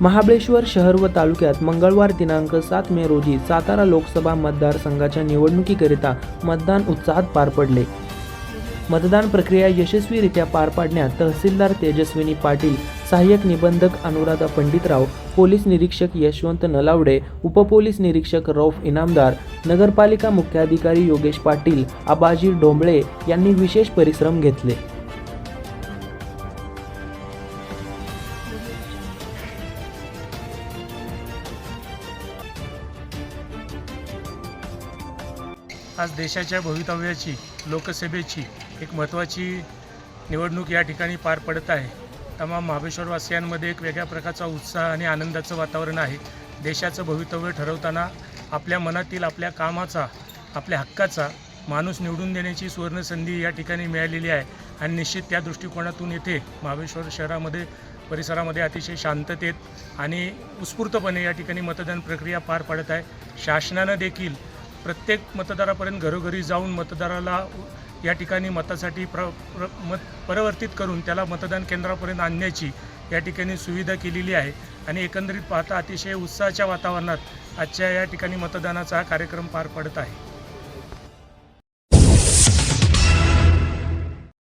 महाबळेश्वर शहर व तालुक्यात मंगळवार दिनांक सात मे रोजी सातारा लोकसभा मतदारसंघाच्या निवडणुकीकरिता मतदान उत्साहात पार पडले. मतदान प्रक्रिया यशस्वीरित्या पार पाडण्यात तहसीलदार तेजस्विनी पाटील सहाय्यक निबंधक अनुराधा पंडितराव पोलीस निरीक्षक यशवंत नलावडे उपपोलीस निरीक्षक रौफ इनामदार नगरपालिका मुख्याधिकारी योगेश पाटील आबाजी डोंबळे यांनी विशेष परिश्रम घेतले. आज देशाच्या भवितव्याची लोकसभेची एक महत्त्वाची निवडणूक या ठिकाणी पार पडत आहे. तमाम महाबळेश्वरवासियांमध्ये एक वेगळ्या प्रकारचा उत्साह आणि आनंदाचं वातावरण आहे. देशाचं भवितव्य ठरवताना आपल्या मनातील आपल्या कामाचा आपल्या हक्काचा माणूस निवडून देण्याची सुवर्णसंधी या ठिकाणी मिळालेली आहे आणि निश्चित त्या दृष्टिकोनातून येथे महाबळेश्वर शहरामध्ये परिसरामध्ये अतिशय शांततेत आणि उत्स्फूर्तपणे या ठिकाणी मतदान प्रक्रिया पार पडत आहे. शासनानं देखील प्रत्येक मतदारापर्यंत घरोघरी जाऊन मतदाराला या ठिकाणी मतासाठी प्र प्र मत परिवर्तित करून त्याला मतदान केंद्रापर्यंत आणण्याची या ठिकाणी सुविधा केलेली आहे. आणि एकंदरीत पाहता अतिशय उत्साहाच्या वातावरणात आजच्या या ठिकाणी मतदानाचा हा कार्यक्रम पार पडत आहे.